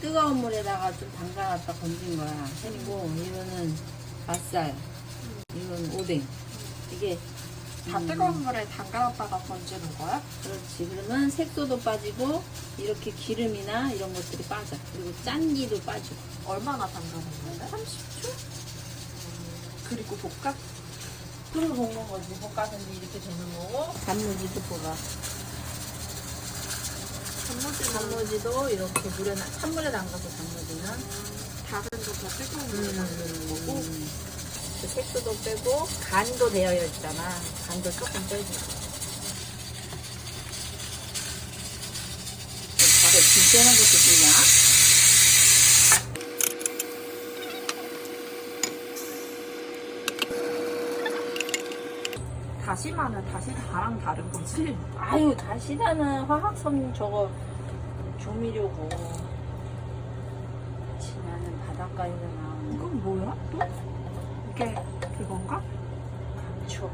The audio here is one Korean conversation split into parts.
뜨거운 물에다가 좀 담가놨다 건진 거야. 그리고 이거는 맛살, 이건 오뎅. 이게 다 음, 뜨거운 물에 담가놨다가 건지는 거야? 그렇지. 그러면 색소도 빠지고 이렇게 기름이나 이런 것들이 빠져. 그리고 짠기도 빠지고. 얼마나 담가놓는 거야? 30초? 그리고 볶아? 그리고 볶는 거지. 볶아서는 이렇게 되는 거고. 단무지도 볶아. 단무지는 단무지도 이렇게 물에 나- 찬물에 담가서 단무지는 다른 거다 물에 담그는 거고 음. 그 색소도 빼고 간도 되어 있잖아. 간도 조금 빼주고. 밥에 진짜는 것도 쓰냐? 다시마는 다시 다랑 다른 거지? 아유 다시다는 화학성 저거 조미료고 진화는 바닷가에서 나오는 이건 뭐야 또? 이게 그건가? 감초.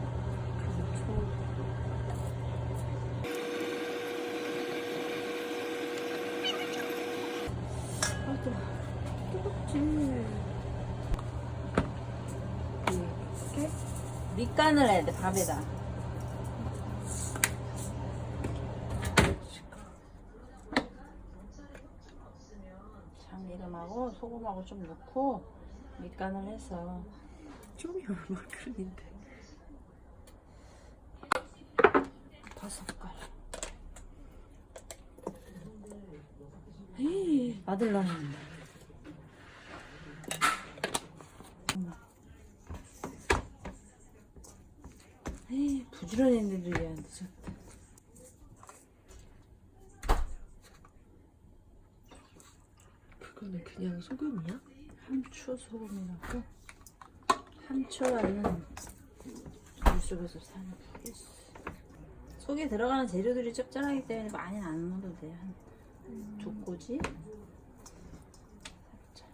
이게 밑간을 해야 돼 밥에다. 소금하고 좀 넣고 밑간을 해서 좀이 얼마 그린데 다섯 갈. 아들 낳는다. 에이, 부지런했는데도 얘안 늦었다. 그냥 소금이야? 함초 소금이라고? 함초라는 물속에서 사는 필수 속에 들어가는 재료들이 짭짤하기 때문에 많이 안 넣어도 돼요 한두 꼬지? 살짝.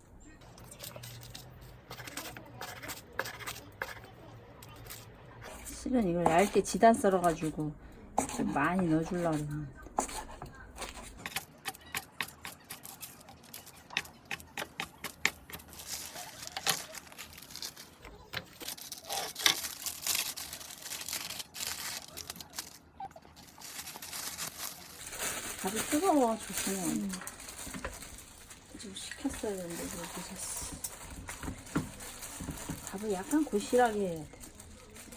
실은 이걸 얇게 지단 썰어가지고 좀 많이 넣어주려고 그러는데 밥이 뜨거워 조심해. 좀 식혔어야 되는데 이거 늦었어. 밥을 약간 고실하게 해야 돼.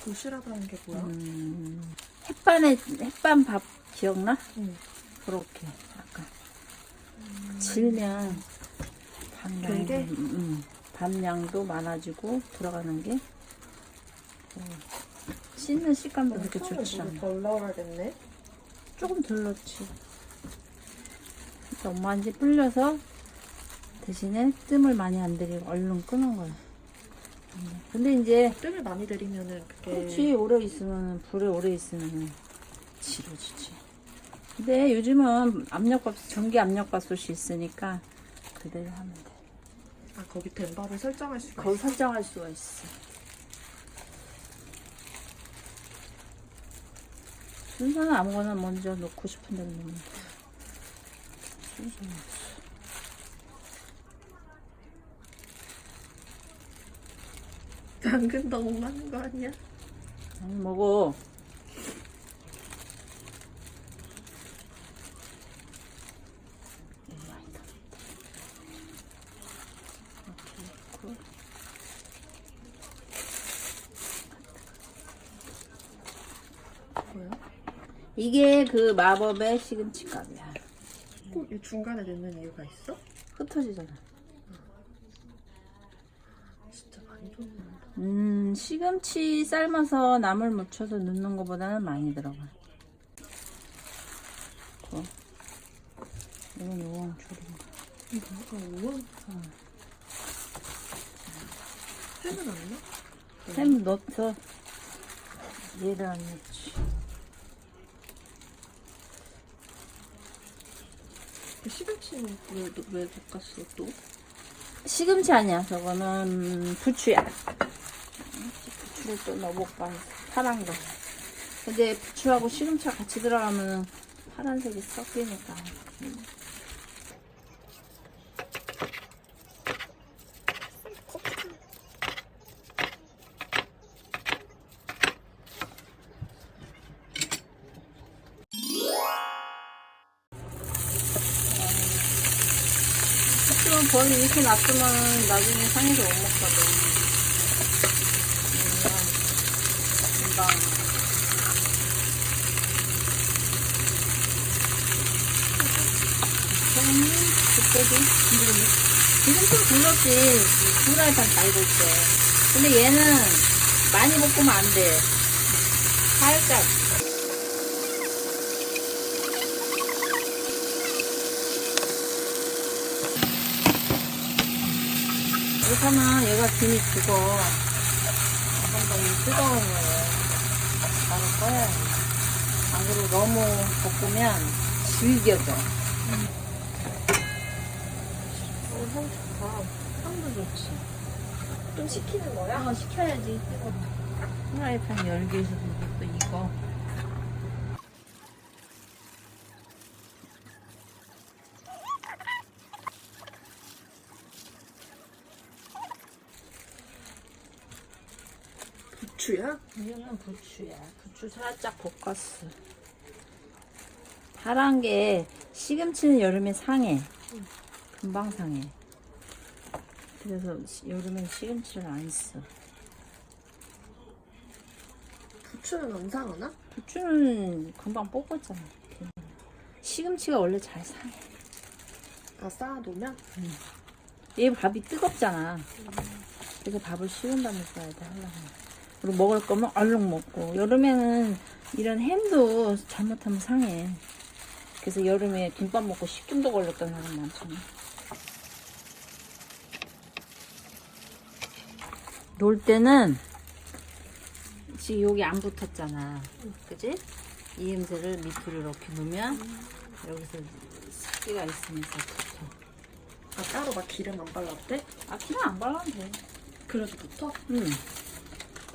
도시락이라는 게 뭐야? 음, 햇반에 햇반 밥 기억나? 응. 그렇게 약간. 질면 되게? 음, 음, 밥량도 많아지고 들어가는 게? 어, 씹는 식감도 그렇게 좋지 않아. 덜 넣어야겠네. 조금 덜 넣지 엄마한테 불려서 대신에 뜸을 많이 안 들이고 얼른 끄는 거야 음, 근데 이제 뜸을 많이 들이면은 그게 그렇지 오래 있으면 불에 오래 있으면 지러지지. 근데 요즘은 압력밥 전기 압력밥솥이 있으니까 그대로 하면 돼. 아 거기 덴바를 설정할 수가 거기 있어 설정할 수가 있어. 순서는 아무거나 먼저 넣고 싶은 대로 넣으면 돼. 당근 너무 많은 거 아니야? 아니 먹어. 이게 그 마법의 시금치 값이 야. 꼭이 중간에 넣는 이유가 있어? 흩어지잖아. 진짜 많이 넣는다 음, 시금치 삶아서 나물 묻혀서 넣는 것보다는 많이 들어가. 고 이건 요건 조림. 이거 아 우와 햄은 안 넣어? 햄 넣어서 얘를 안 넣지. 그 시금치는 왜, 왜 볶았어 또? 시금치 아니야. 저거는 부추야. 부추를 또 넣어볼까. 파란 거. 근데 부추하고 시금치가 같이 들어가면 파란색이 섞이니까. 거기 이렇게 놔두면 나중에 상해서 못 먹거든. 음, 금방. 저는 그때도 지금 좀 굴렀지. 후라이팬 달고 있대. 근데 얘는 많이 볶으면 안 돼. 살짝. 이렇게 하면 얘가 김이 죽어. 한번 이 뜨거운 거예요. 바로 꺼야 해. 안 그러고 너무 볶으면 질겨져. 어, 향 좋다. 향도 좋지. 좀 식히는 거야? 아, 식혀야지. 뜨거워. 프라이팬 열기 위해서 또 이거. 부추야? 이거는 부추야. 부추 살짝 볶았어. 파란 게 시금치는 여름에 상해. 금방 상해. 그래서 시- 여름엔 시금치를 안 써. 부추는 안 상하나? 부추는 금방 뽑았잖아. 시금치가 원래 잘 상해. 다 쌓아놓으면? 얘 밥이 뜨겁잖아. 그래서 밥을 식은 다음에 써야 돼, 하려면. 그리고 먹을 거면 얼른 먹고. 여름에는 이런 햄도 잘못하면 상해. 그래서 여름에 김밥 먹고 식중독 걸렸던 사람 많잖아. 놀 때는 지금 여기 안 붙었잖아. 그지? 이 냄새를 밑으로 이렇게 놓으면 여기서 습기가 있으면서 붙어. 아, 따로 막 기름 안 발라도 돼? 아, 그냥 안 발라도 돼. 그래도 붙어? 응.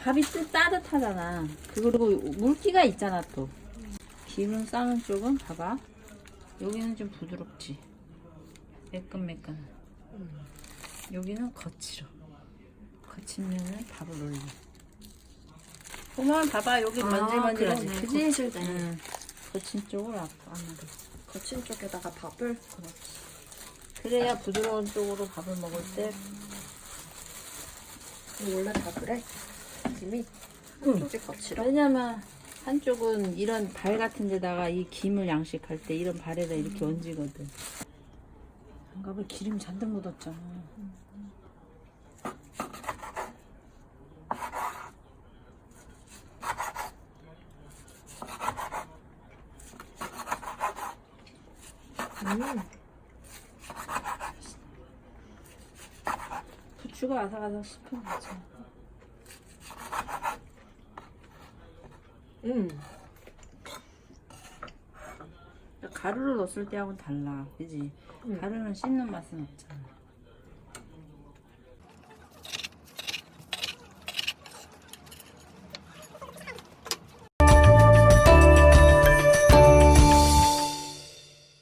밥이 뜨, 따뜻하잖아. 그리고 물기가 있잖아, 또. 기름 싸는 쪽은 봐봐. 여기는 좀 부드럽지. 매끈매끈. 여기는 거칠어. 거친 면을 밥을 올려. 보면 봐봐, 여기 아, 먼질먼질하지. 그러네. 그지? 거칠네. 응. 거친 쪽을 넣어. 거친 쪽에다가 밥을? 그래야 부드러운 쪽으로 밥을 먹을 때 원래 다 그래? 김이? 응. 한쪽이 거칠어? 왜냐면 한쪽은 이런 발 같은 데다가 이 김을 양식할 때 이런 발에다 이렇게 얹거든. 장갑에 기름 잔뜩 묻었잖아. 음. 부추가 아삭아삭 씹히는 거지. 음. 가루를 넣었을 때하고는 달라. 그지? 음. 가루는 씹는 맛은 없잖아.